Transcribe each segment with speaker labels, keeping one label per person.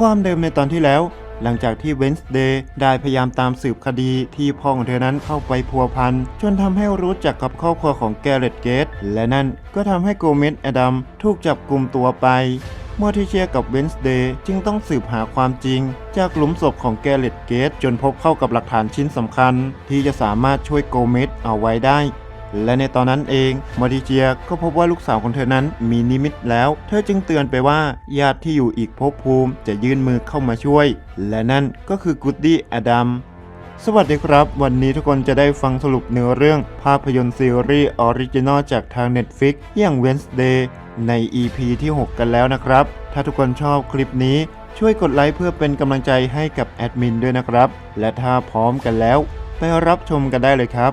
Speaker 1: ความเดิมในตอนที่แล้ว หลังจากที่เวนส์เดย์ได้พยายามตามสืบคดีที่พ่อของเธอนั้นเข้าไปพัวพันจนทำให้รู้จักกับครอบครัวของแกเรตเกต และนั่นก็ทำให้โกเมสแอดัมถูกจับกลุ่มตัวไปเมื่อที่เชียร์กับเวนส์เดย์จึงต้องสืบหาความจริง จากหลุมศพของแกเรตเกต จนพบเข้ากับหลักฐานชิ้นสำคัญ ที่จะสามารถช่วยโกเมสเอาไว้ได้ และในตอนนั้นเองมอริเจียก็พบว่าลูกสาวของเธอนั้นมีนิมิตแล้ว เธอจึงเตือนไปว่าญาติที่อยู่อีกภพภูมิจะยื่นมือเข้ามาช่วย และนั่นก็คือกูดดี้อดัมสวัสดีครับ วันนี้ทุกคนจะได้ฟังสรุปเนื้อเรื่องภาพยนตร์ซีรีส์ออริจินอลจากทาง Netflix อย่าง Wednesday ใน EP ที่ 6 กันแล้วนะครับ ถ้าทุกคนชอบคลิปนี้ช่วยกดไลค์เพื่อเป็นกำลังใจให้กับแอดมินด้วยนะครับ และถ้าพร้อมกันแล้ว ไปรับชมกันได้เลยครับ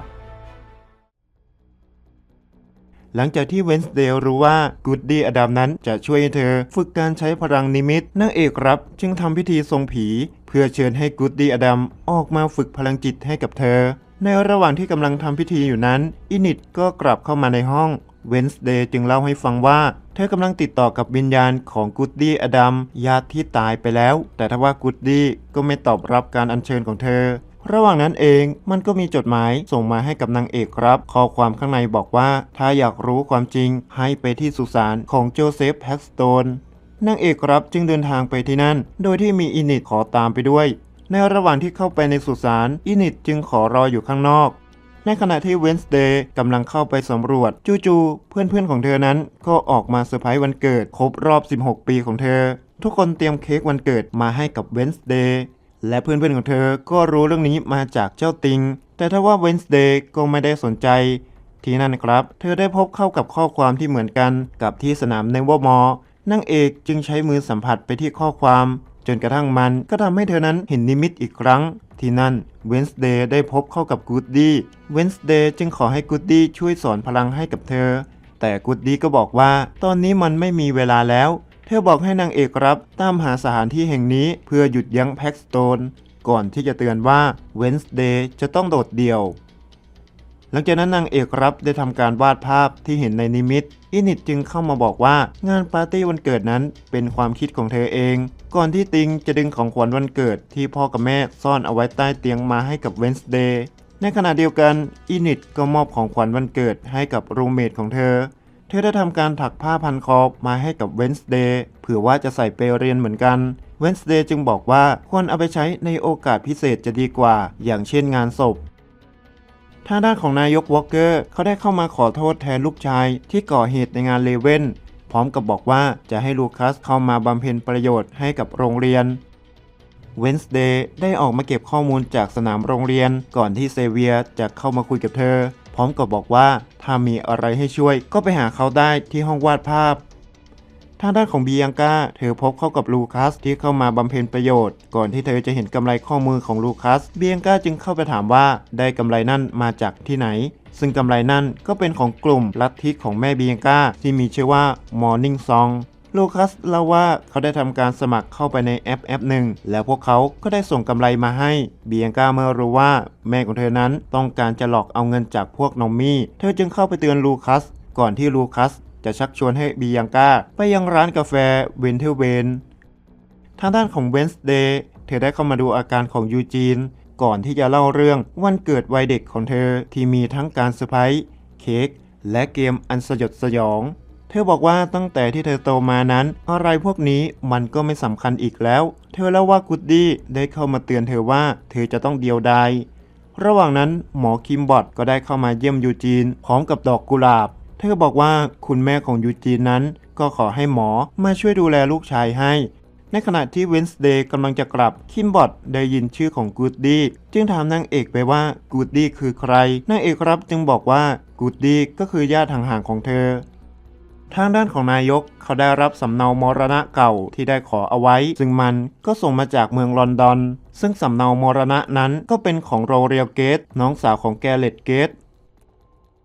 Speaker 1: หลังจากที่เวนส์เดย์รู้ว่ากูดดี้อดัมนั้นจะช่วยเธอฝึกการใช้พลังนิมิตนางเอกรับจึงทำพิธีทรงผี เพื่อเชิญให้กูดดี้อดัมออกมาฝึกพลังจิตให้กับเธอ ในระหว่างที่กำลังทำพิธีอยู่นั้น อินิดก็กลับเข้ามาในห้องเวนส์เดย์จึงเล่าให้ฟังว่าเธอกำลังติดต่อกับวิญญาณของกูดดี้อดัมญาติที่ตายไปแล้ว แต่ทว่ากูดดี้ก็ไม่ตอบรับการอัญเชิญของเธอ ระหว่างนั้นเองมันก็มีจดหมายส่งมาให้กับนางเอกครับ ข้อความข้างในบอกว่า ถ้าอยากรู้ความจริงให้ไปที่สุสานของโจเซฟแพ็กสโตนนางเอกครับจึงเดินทางไปที่นั่น โดยที่มีอินิดขอตามไปด้วย ในระหว่างที่เข้าไปในสุสานอินิดจึงขอรออยู่ข้างนอกในขณะที่เวนส์เดย์กำลังเข้าไปสำรวจ จู่ๆเพื่อนๆของเธอนั้นก็ออกมาเซอร์ไพรส์วันเกิด ครบรอบ 16 ปีของเธอ ทุกคนเตรียมเค้กวันเกิดมาให้กับเวนส์เดย์ และเพื่อนๆของเธอก็รู้เรื่องนี้มาจากเจ้าติง แต่ถ้าว่าเวนส์เดย์ก็ไม่ได้สนใจ ที่นั่นครับ เธอได้พบเข้ากับข้อความที่เหมือนกันกับที่สนามในวอมอนางเอกจึงใช้มือสัมผัสไปที่ข้อความ จนกระทั่งมันก็ทำให้เธอนั้นเห็นนิมิตอีกครั้ง ที่นั่นเวนส์เดย์ได้พบเข้ากับกูดดี้เวนส์เดย์จึงขอให้กูดดี้ช่วยสอนพลังให้กับเธอ แต่กูดดี้ก็บอกว่าตอนนี้มันไม่มีเวลาแล้ว เธอบอกให้นางเอกรับตามหาสถานที่แห่งนี้เพื่อหยุดยั้งแพ็กสโตนก่อนที่จะเตือนว่าเวนส์เดย์จะต้องโดดเดี่ยว หลังจากนั้นนางเอกรับได้ทำการวาดภาพที่เห็นในนิมิต อินิดจึงเข้ามาบอกว่างานปาร์ตี้วันเกิดนั้นเป็นความคิดของเธอเอง ก่อนที่ติงจะดึงของขวัญวันเกิดที่พ่อกับแม่ซ่อนเอาไว้ใต้เตียงมาให้กับเวนส์เดย์ในขณะเดียวกันอินิดก็มอบของขวัญวันเกิดให้กับรูเมทของเธอ เธอได้ทำการถักผ้าพันคอมาให้กับเวนส์เดย์เผื่อว่าจะใส่ไปเรียนเหมือนกันเวนส์เดย์จึงบอกว่าควรเอาไปใช้ในโอกาสพิเศษจะดีกว่า อย่างเช่นงานศพทางด้านของนายกวอลเกอร์เขาได้เข้ามาขอโทษแทนลูกชายที่ก่อเหตุในงานเลเว่นพร้อมกับบอกว่าจะให้ลูคัสเข้ามาบำเพ็ญประโยชน์ให้กับโรงเรียนเวนส์เดย์ได้ออกมาเก็บข้อมูลจากสนามโรงเรียน ก่อนที่เซเวียจะเข้ามาคุยกับเธอ พร้อมกับบอกว่าถ้ามีอะไรให้ช่วยก็ไปหาเขาได้ที่ห้องวาดภาพ ทางด้านของบียังกาเธอพบเข้ากับลูคัสที่เข้ามาบำเพ็ญประโยชน์ ก่อนที่เธอจะเห็นกำไรข้อมือของลูคัสบียังกาจึงเข้าไปถามว่าได้กำไรนั่นมาจากที่ไหน ซึ่งกำไรนั่นก็เป็นของกลุ่มลัทธิของแม่บียังกาที่มีชื่อว่า Morning Song ลูคัสเล่าว่าเขาได้ทำการสมัครเข้าไปในแอปแอปหนึ่ง แล้วพวกเขาก็ได้ส่งกำไรมาให้ เบียงกาเมื่อรู้ว่าแม่ของเธอนั้นต้องการจะหลอกเอาเงินจากพวกนอมมี่ เธอจึงเข้าไปเตือนลูคัส ก่อนที่ลูคัสจะชักชวนให้เบียงกาไปยังร้านกาแฟเวนเทอร์เวนทางด้านของเวนส์เดย์เธอได้เข้ามาดูอาการของยูจีน ก่อนที่จะเล่าเรื่องวันเกิดวัยเด็กของเธอที่มีทั้งการเซอร์ไพรส์เค้กและเกมอันสยดสยอง เธอบอกว่าตั้งแต่ที่เธอโตมานั้น อะไรพวกนี้มันก็ไม่สำคัญอีกแล้ว เธอเล่าว่ากูดดี้ได้เข้ามาเตือนเธอว่าเธอจะต้องเดียวดายระหว่างนั้นหมอคิมบอทก็ได้เข้ามาเยี่ยมยูจีน พร้อมกับดอกกุหลาบ เธอบอกว่าคุณแม่ของยูจีนนั้น ก็ขอให้หมอมาช่วยดูแลลูกชายให้ ในขณะที่เวนส์เดย์กำลังจะกลับคิมบอทได้ยินชื่อของกูดดี้จึงถามนางเอกไปว่ากูดดี้คือใครนางเอกรับจึงบอกว่ากูดดี้ก็คือญาติห่างๆของเธอ ทางด้านของนายกเขาได้รับสำเนามรณะเก่าที่ได้ขอเอาไว้ ซึ่งมันก็ส่งมาจากเมืองลอนดอน ซึ่งสำเนามรณะนั้นก็เป็นของโรเรียลเกต น้องสาวของแกเลตเกต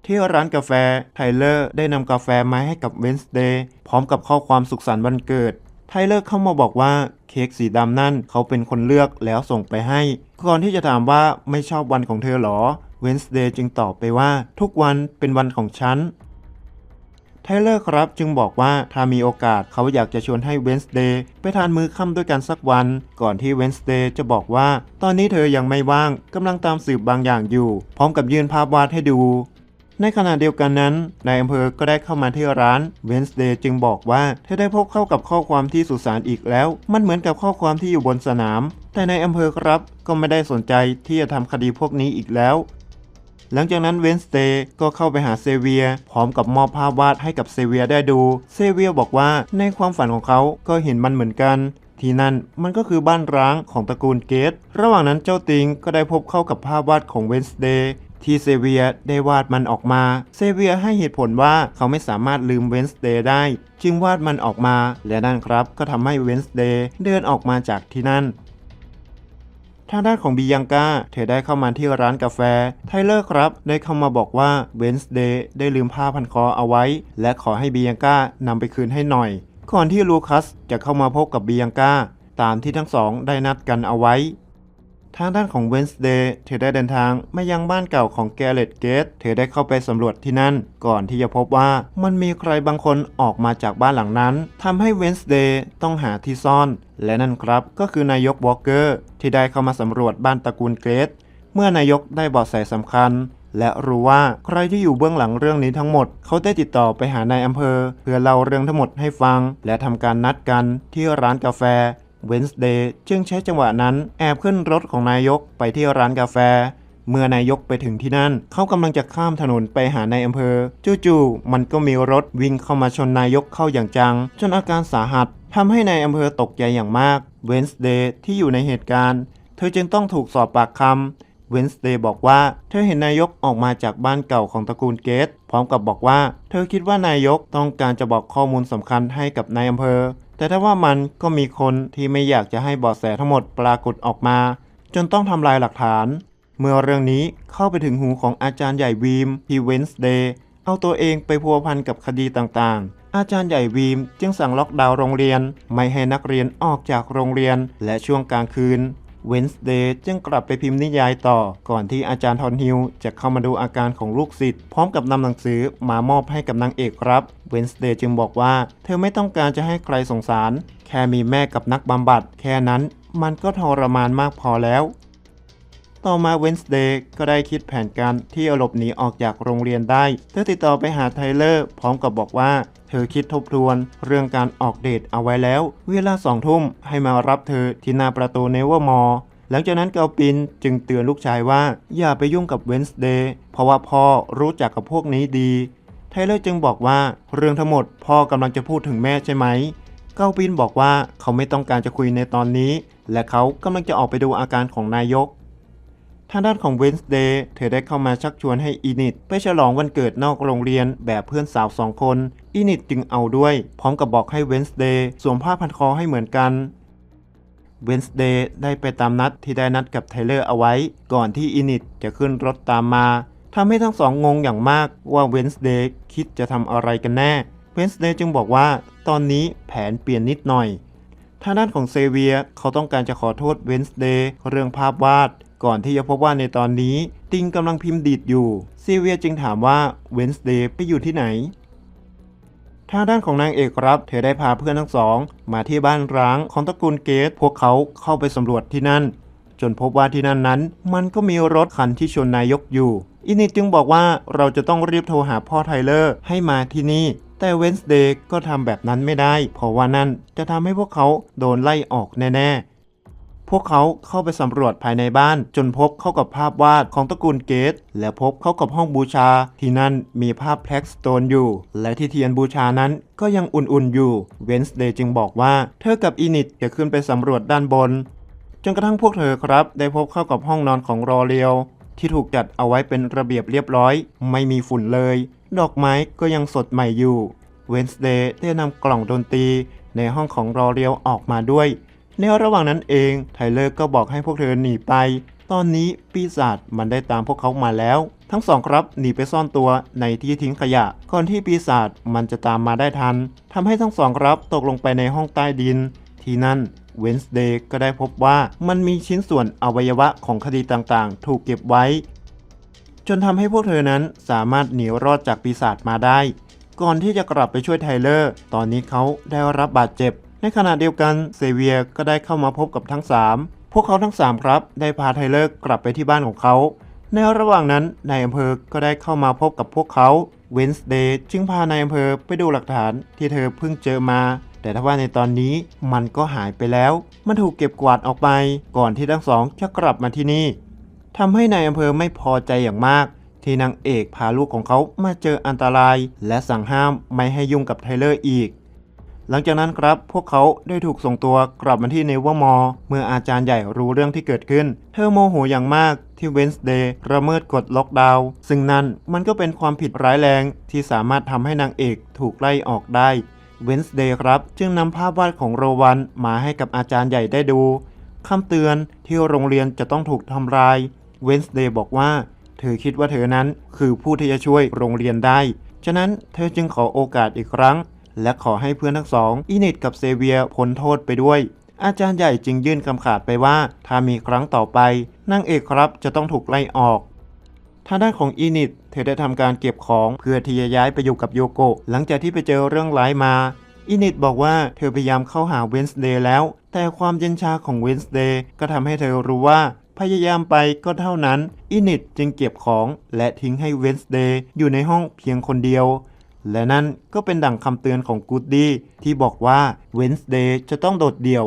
Speaker 1: ที่ร้านกาแฟไทเลอร์ได้นำกาแฟมาให้กับเวนส์เดย์พร้อมกับข้อความสุขสันต์วันเกิดไทเลอร์เข้ามาบอกว่าเค้กสีดำนั่นเขาเป็นคนเลือกแล้วส่งไปให้ ก่อนที่จะถามว่าไม่ชอบวันของเธอหรอเวนส์เดย์จึงตอบไปว่า ทุกวันเป็นวันของฉัน ไทเลอร์ครับจึงบอกว่าถ้ามีโอกาสเขาอยากจะชวนให้เวนส์เดย์ไปทานมื้อค่ำด้วยกันสักวัน ก่อนที่เวนส์เดย์จะบอกว่า ตอนนี้เธอยังไม่ว่างกำลังตามสืบบางอย่างอยู่ พร้อมกับยื่นภาพวาดให้ดู ในขณะเดียวกันนั้นนายอำเภอก็ได้เข้ามาที่ร้านเวนส์เดย์จึงบอกว่าเธอได้พบเข้ากับข้อความที่สุสานอีกแล้ว มันเหมือนกับข้อความที่อยู่บนสนาม แต่นายอำเภอครับก็ไม่ได้สนใจที่จะทำคดีพวกนี้อีกแล้ว หลังจากนั้นเวนสเตย์ก็เข้าไปหาเซเวีย พร้อมกับมอบภาพวาดให้กับเซเวียได้ดู เซเวียบอกว่าในความฝันของเขาก็เห็นมันเหมือนกันที่นั่นมันก็คือบ้านร้างของตระกูลเกต ระหว่างนั้นเจ้าติงก็ได้พบเข้ากับภาพวาดของเวนสเดย์ที่เซเวียได้วาดมันออกมา เซเวียให้เหตุผลว่าเขาไม่สามารถลืมเวนสเดย์ได้ จึงวาดมันออกมา และนั่นครับก็ทำให้เวนสเดย์เดินออกมาจากที่นั่น ทางด้านของบียังกาเธอได้เข้ามาที่ร้านกาแฟ ไทเลอร์ครับ ได้เข้ามาบอกว่าเวนส์เดย์ได้ลืมผ้าพันคอเอาไว้ และขอให้บียังกานำไปคืนให้หน่อย ก่อนที่ลูคัสจะเข้ามาพบกับบียังกาตามที่ทั้งสองได้นัดกันเอาไว้ ทางด้านของเวนส์เดย์เธอได้เดินทางมายังบ้านเก่าของแกเรตเกตเธอได้เข้าไปสำรวจที่นั่น ก่อนที่จะพบว่ามันมีใครบางคนออกมาจากบ้านหลังนั้นทำให้เวนส์เดย์ต้องหาที่ซ่อน และนั่นครับก็คือนายกวอลเกอร์ที่ได้เข้ามาสำรวจบ้านตระกูลเกรทเมื่อนายกได้เบาะแสสำคัญ และรู้ว่าใครที่อยู่เบื้องหลังเรื่องนี้ทั้งหมด เขาได้ติดต่อไปหานายอำเภอ เพื่อเล่าเรื่องทั้งหมดให้ฟัง และทำการนัดกันที่ร้านกาแฟ เวนส์เดย์จึงใช้จังหวะนั้นแอบขึ้นรถของนายกไปที่ร้านกาแฟ เมื่อนายกไปถึงที่นั่น เขากำลังจะข้ามถนนไปหานายอำเภอ จู่ๆมันก็มีรถวิ่งเข้ามาชนนายกเข้าอย่างจัง จนอาการสาหัสทำให้นายอำเภอตกใจอย่างมาก เวนส์เดย์ที่อยู่ในเหตุการณ์ เธอจึงต้องถูกสอบปากคำเวนส์เดย์บอกว่าเธอเห็นนายกออกมาจากบ้านเก่าของตระกูลเกต พร้อมกับบอกว่า เธอคิดว่านายกต้องการจะบอกข้อมูลสำคัญให้กับนายอำเภอ แต่ถ้าว่ามันก็มีคนที่ไม่อยากจะให้เบาะแสทั้งหมดปรากฏออกมา จนต้องทำลายหลักฐาน เมื่อเรื่องนี้เข้าไปถึงหูของอาจารย์ใหญ่วีมพีเวนส์เดย์เอาตัวเองไปพัวพันกับคดีต่างๆ อาจารย์ใหญ่วีมจึงสั่งล็อกดาวน์โรงเรียน ไม่ให้นักเรียนออกจากโรงเรียน และช่วงกลางคืน เวนส์เดย์จึงกลับไปพิมพ์นิยายต่อ ก่อนที่อาจารย์ทอนฮิลจะเข้ามาดูอาการของลูกศิษย์พร้อมกับนำหนังสือมามอบให้กับนางเอกครับเวนส์เดย์จึงบอกว่า เธอไม่ต้องการจะให้ใครสงสาร แค่มีแม่กับนักบำบัด แค่นั้นมันก็ทรมานมากพอแล้ว ต่อมาเวนส์เดย์ก็ได้คิดแผนการที่จะหลบหนีออกจากโรงเรียนได้ เธอติดต่อไปหาไทเลอร์ พร้อมกับบอกว่า เธอคิดทบทวน เรื่องการออกเดทเอาไว้แล้ว เวลาสองทุ่มให้มารับเธอที่หน้าประตูเนเวอร์มอลหลังจากนั้นเกาปินจึงเตือนลูกชายว่า อย่าไปยุ่งกับเวนส์เดย์เพราะว่าพ่อรู้จักกับพวกนี้ดีไทเลอร์จึงบอกว่าเรื่องทั้งหมดพ่อกำลังจะพูดถึงแม่ใช่ไหมเกาปินบอกว่าเขาไม่ต้องการจะคุยในตอนนี้ และเขากำลังจะออกไปดูอาการของนายก ทางด้านของเวนส์เดย์เธอได้เข้ามาชักชวนให้อีนิตไปฉลองวันเกิดนอกโรงเรียนแบบเพื่อนสาวสองคนอีนิตจึงเอาด้วย พร้อมกับบอกให้เวนส์เดย์สวมผ้าพันคอให้เหมือนกันเวนส์เดย์ได้ไปตามนัดที่ได้นัดกับไทเลอร์เอาไว้ ก่อนที่อีนิตจะขึ้นรถตามมาทำให้ทั้งสองงงอย่างมากว่าเวนส์เดย์คิดจะทำอะไรกันแน่เวนส์เดย์จึงบอกว่า ตอนนี้แผนเปลี่ยนนิดหน่อยทางด้านของเซเวียเขาต้องการจะขอโทษเวนส์เดย์เรื่องภาพวาด ก่อนที่จะพบว่าในตอนนี้ติงกำลังพิมพ์ดีดอยู่เซเวียจึงถามว่าเวนส์เดย์ไปอยู่ที่ไหนทางด้านของนางเอกครับ เธอได้พาเพื่อนทั้งสอง มาที่บ้านร้างของตระกูลเกต พวกเขาเข้าไปสำรวจที่นั่น จนพบว่าที่นั่นนั้น มันก็มีรถคันที่ชนนายกอยู่ อินิตจึงบอกว่าเราจะต้องรีบโทรหาพ่อไทเลอร์ให้มาที่นี่ แต่เวนส์เดย์ก็ทำแบบนั้นไม่ได้ เพราะว่านั่นจะทำให้พวกเขาโดนไล่ออกแน่ๆ พวกเขาเข้าไปสำรวจภายในบ้าน จนพบเข้ากับภาพวาดของตระกูลเกต และพบเข้ากับห้องบูชา ที่นั่นมีภาพแพล็กสโตนอยู่ และที่เทียนบูชานั้นก็ยังอุ่นๆอยู่เวนส์เดย์จึงบอกว่าเธอกับอินิตจะขึ้นไปสำรวจด้านบน จนกระทั่งพวกเธอครับ ได้พบเข้ากับห้องนอนของรอเรียวที่ถูกจัดเอาไว้เป็นระเบียบเรียบร้อย ไม่มีฝุ่นเลย ดอกไม้ก็ยังสดใหม่อยู่เวนส์เดย์ได้นำกล่องดนตรีในห้องของรอเรียวออกมาด้วย ในระหว่างนั้นเองไทเลอร์ก็บอกให้พวกเธอหนีไป ตอนนี้ปีศาจมันได้ตามพวกเขามาแล้ว ทั้งสองครับหนีไปซ่อนตัวในที่ทิ้งขยะ ก่อนที่ปีศาจมันจะตามมาได้ทันทำให้ทั้งสองครับตกลงไปในห้องใต้ดิน ที่นั่นเวนส์เดย์ก็ได้พบว่ามันมีชิ้นส่วนอวัยวะของคดีต่างๆ ถูกเก็บไว้ จนทำให้พวกเธอนั้นสามารถหนีรอดจากปีศาจมาได้ ก่อนที่จะกลับไปช่วยไทเลอร์ ตอนนี้เขาได้รับบาดเจ็บ ในขณะเดียวกันเซเวียก็ได้เข้ามาพบกับทั้ง 3 พวกเขาทั้ง 3 ครับ ได้พาไทเลอร์กลับไปที่บ้านของเขา ในระหว่างนั้นนายอำเภอก็ได้เข้ามาพบกับพวกเขาเวนส์เดย์จึงพานายอำเภอไปดูหลักฐานที่เธอเพิ่งเจอมา แต่ถ้าว่าในตอนนี้มันก็หายไปแล้ว มันถูกเก็บกวาดออกไปก่อนที่ทั้งสองจะกลับมาที่นี่ทำให้นายอำเภอไม่พอใจอย่างมากที่นางเอกพาลูกของเขามาเจออันตราย และสั่งห้ามไม่ให้ยุ่งกับไทเลอร์อีก หลังจากนั้นครับพวกเขาได้ถูกส่งตัวกลับมาที่เนเวอร์มอร์เมื่ออาจารย์ใหญ่รู้เรื่องที่เกิดขึ้น เธอโมโหอย่างมากที่เวนส์เดย์ระเมิดกฎล็อกดาวน์ซึ่งนั่นมันก็เป็นความผิดร้ายแรงที่สามารถทำให้นางเอกถูกไล่ออกได้เวนส์เดย์ครับ จึงนำภาพวาดของโรวันมาให้กับอาจารย์ใหญ่ได้ดูคำเตือนที่โรงเรียนจะต้องถูกทำลายเวนส์เดย์บอกว่า เธอคิดว่าเธอนั้นคือผู้ที่จะช่วยโรงเรียนได้ ฉะนั้นเธอจึงขอโอกาสอีกครั้ง และขอให้เพื่อนทั้งสองอินิดกับเซเวียพ้นโทษไปด้วย อาจารย์ใหญ่จึงยื่นคำขาดไปว่า ถ้ามีครั้งต่อไปนางเอกครับจะต้องถูกไล่ออกทางด้านของอินิดเธอได้ทำการเก็บของเพื่อที่จะย้ายไปอยู่กับโยโกะหลังจากที่ไปเจอเรื่องร้ายมาอินิดบอกว่าเธอพยายามเข้าหาเวนส์เดย์แล้ว แต่ความเย็นชาของเวนส์เดย์ก็ทำให้เธอรู้ว่าพยายามไปก็เท่านั้น อินิดจึงเก็บของและทิ้งให้เวนส์เดย์อยู่ในห้องเพียงคนเดียว และนั่นก็เป็นดั่งคำเตือนของกูดดี้ที่บอกว่าเวนส์เดย์จะต้องโดดเดี่ยว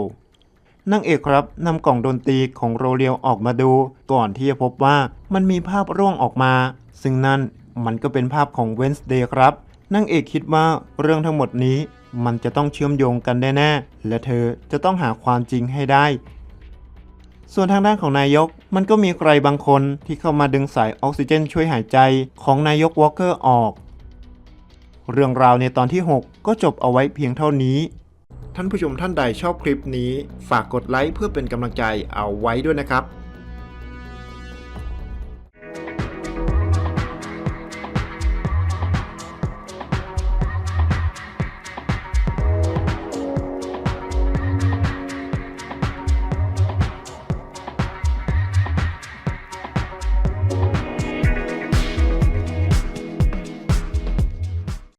Speaker 1: นางเอกครับนำกล่องดนตรีของโรเลียวออกมาดู ก่อนที่จะพบว่ามันมีภาพร่วงออกมา ซึ่งนั่นมันก็เป็นภาพของเวนส์เดย์ครับนางเอกคิดว่าเรื่องทั้งหมดนี้มันจะต้องเชื่อมโยงกันแน่ๆ และเธอจะต้องหาความจริงให้ได้ ส่วนทางด้านของนายก มันก็มีใครบางคนที่เข้ามาดึงสายออกซิเจนช่วยหายใจของนายกวอลเกอร์ออก เรื่องราวในตอนที่ 6 ก็จบเอาไว้เพียงเท่านี้ ท่านผู้ชมท่านใดชอบคลิปนี้ ฝากกดไลค์เพื่อเป็นกำลังใจเอาไว้ด้วยนะครับ